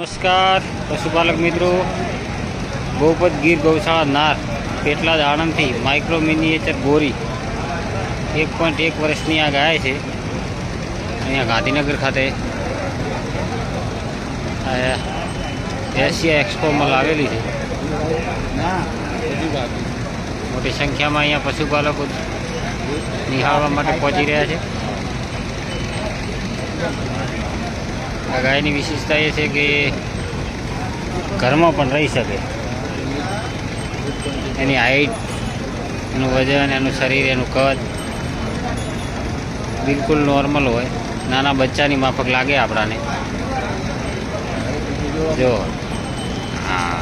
નમસ્કાર. પશુપાલક મિત્રો ગૌપત ગીર ગૌશાળા નાર પેટલાદ આણંદથી માઇક્રો મિનિએચર ગોરી એક પોઈન્ટ એક વર્ષની આ ગાય છે. અહીંયા ગાંધીનગર ખાતે એશિયા એક્સપોમાં લાવેલી છે. મોટી સંખ્યામાં અહીંયા પશુપાલકો નિહાળવા માટે પહોંચી રહ્યા છે. આ ગાયની વિશેષતા એ છે કે ઘરમાં પણ રહી શકે. એની હાઈટ એનું વજન, એનું શરીર, એનું કદ બિલકુલ નોર્મલ હોય. નાના બચ્ચાની માફક લાગે આપણાને. જો, હા.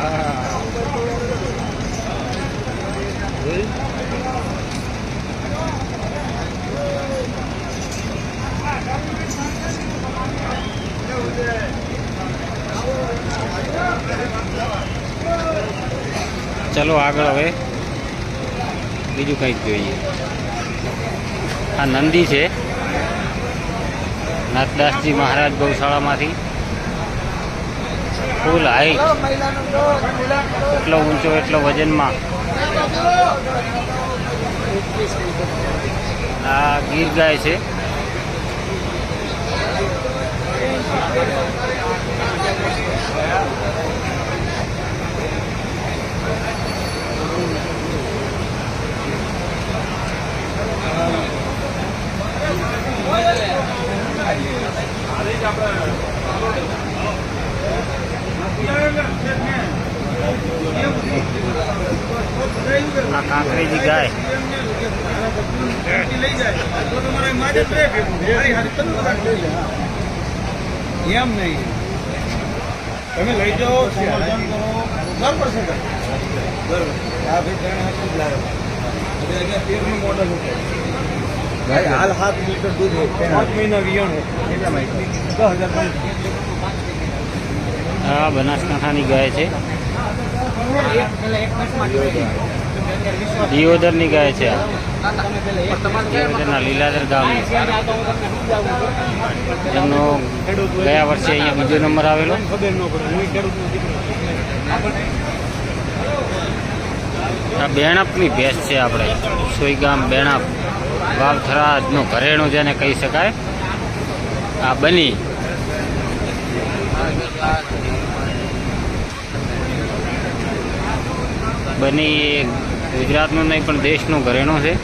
ચલો આગળ હવે બીજું કંઈક જોઈએ. આ નંદી છે. નાથદાસજી મહારાજ ગૌશાળામાંથી. ફૂલ હાઈટ એટલો ઊંચો, એટલો વજનમાં. આ ગીર ગાય છે. આ કાંકરેજી ગાય. એમ નહીં તમે લઈ જાઓ સમર્થન કરો? બરાબર છે બરાબર આ ભાઈ ત્રણ હાથ જ તેરનું મોડલ ભાઈ હાલ સાત લીટર દૂધ પાંચ મહિના વિયણ દસ હજાર પાંચ આ બનાસકાંઠાની ગાય છે. દિયોદરની ગાય છે દિયોદરના લીલાધર ગામની. એમનો ગયા વર્ષે અહીંયા બીજો નંબર આવેલો. આ બેણપની ભેંસ છે આપણે. સોઈગામ બેણપ. વાવથરાજનું ઘરેણું જેને કહી શકાય, આ બની. બની ગુજરાતનું નહીં, પણ દેશનું ઘરેણું છે.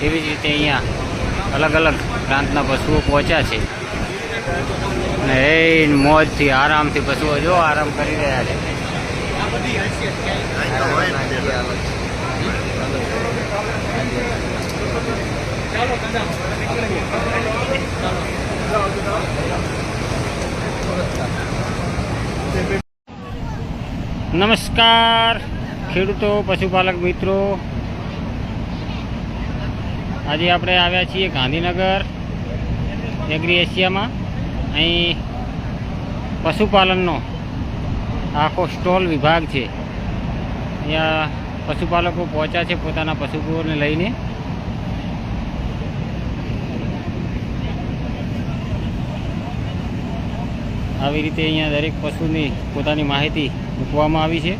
એવી જ રીતે અહીંયા અલગ અલગ પ્રાંતના પશુઓ પહોંચ્યા છે. અને એ મોજથી, આરામથી પશુઓ જો આરામ કરી રહ્યા છે. નમસ્કાર, ખેડૂતો, પશુપાલક મિત્રો. આજે આપણે આવ્યા છીએ ગાંધીનગર એગ્રી એશિયામાં અહીં પશુપાલનનો આખો સ્ટોલ વિભાગ છે. અહીંયા પશુપાલકો પહોંચ્યા છે પોતાના પશુઓને લઈને. આવી રીતે અહીંયા દરેક પશુની પોતાની માહિતી મૂકવામાં આવી છે.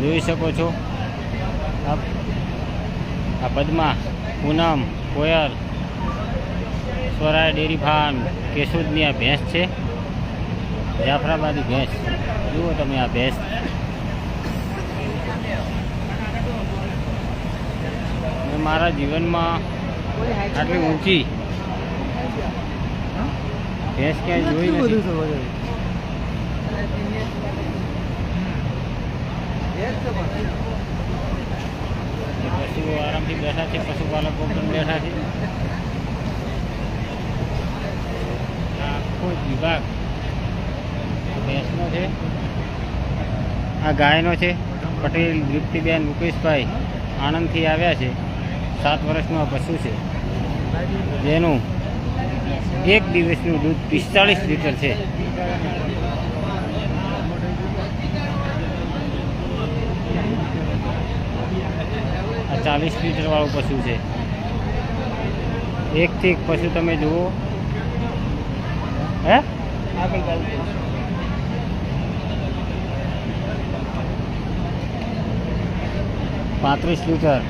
જોઈ શકો છો. આ પદ્મા, પૂનમ, કોયલ, સ્વરાય ડેરી ફાર્મ, કેશોદની આ ભેંસ છે. જાફરાબાદી ભેંસ. જુઓ તમે આ ભેંસ. મારા જીવનમાં આટલી ઊંચી ભેંસ ક્યાંય જોઈ નથી. પશુઓ આરામથી બેઠા છે પશુપાલકો પણ બેઠા છે. આખો વિભાગ? ભેંસનો છે. આ ગાયનો છે. પટેલ દીપ્તિબેન મુકેશભાઈ આણંદથી આવ્યા છે. સાત વર્ષનું આ પશુ છે. જેનું એક દિવસનું દૂધ પિસ્તાળીસ લીટર છે. આ ચાલીસ લીટર વાળું પશુ છે. એકથી એક પશુ તમે જુઓ. હે? પાંત્રીસ લીટર.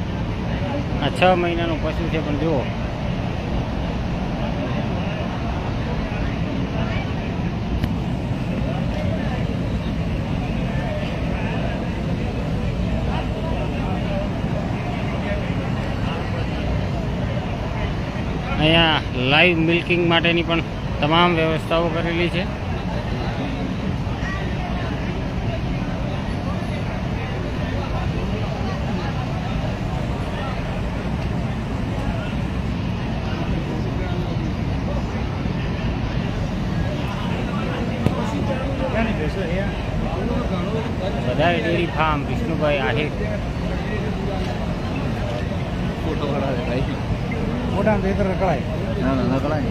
આ છ મહિનાનું પશુ છે, પણ જુઓ અહીંયા લાઈવ મિલ્કિંગ માટેની પણ તમામ વ્યવસ્થાઓ કરેલી છે. બધા dairy farm Vishnubhai Ahir. Photo ખડા ભાઈ. મોટા રકળાય ના ના નકળાય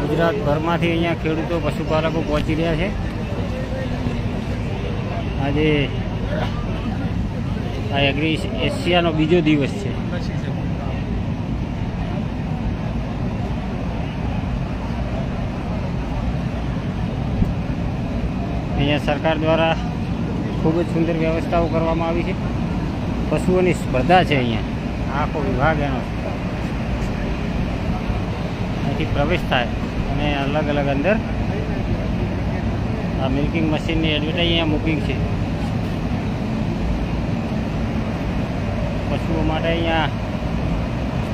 ગુજરાતભરમાંથી અહીંયા ખેડૂતો પશુપાલકો પહોંચી રહ્યા છે. આજે આ એગ્રી એશિયાનો બીજો દિવસ છે. અહીંયા સરકાર દ્વારા ખૂબ જ સુંદર વ્યવસ્થાઓ કરવામાં આવી છે. પશુઓની સ્પર્ધા છે અહીંયા. આખો વિભાગ એનો. અહીંથી પ્રવેશ થાય અને અલગ અલગ અંદર આ મિલ્કિંગ મશીનની એડવર્ટાઈઝ અહીંયા મૂકી છે. પશુઓ માટે અહીંયા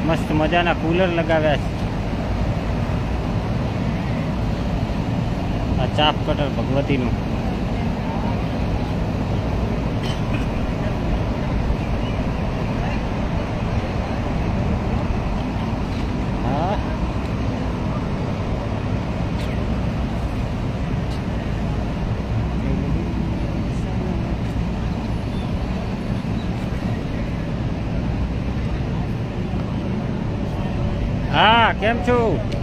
મસ્ત મજાના કુલર લગાવ્યા છે. આ ચાપ કટર ભગવતીનું હા હા કેમ છો?